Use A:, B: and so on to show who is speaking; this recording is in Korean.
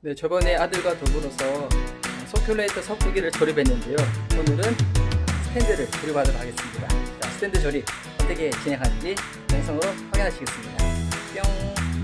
A: 네, 저번에 아들과 더불어서 소큘레이터 섞기를 조립했는데요. 오늘은 스탠드를 조립하도록 하겠습니다. 자, 스탠드 조립 어떻게 진행하는지 영상으로 확인하시겠습니다. 뿅!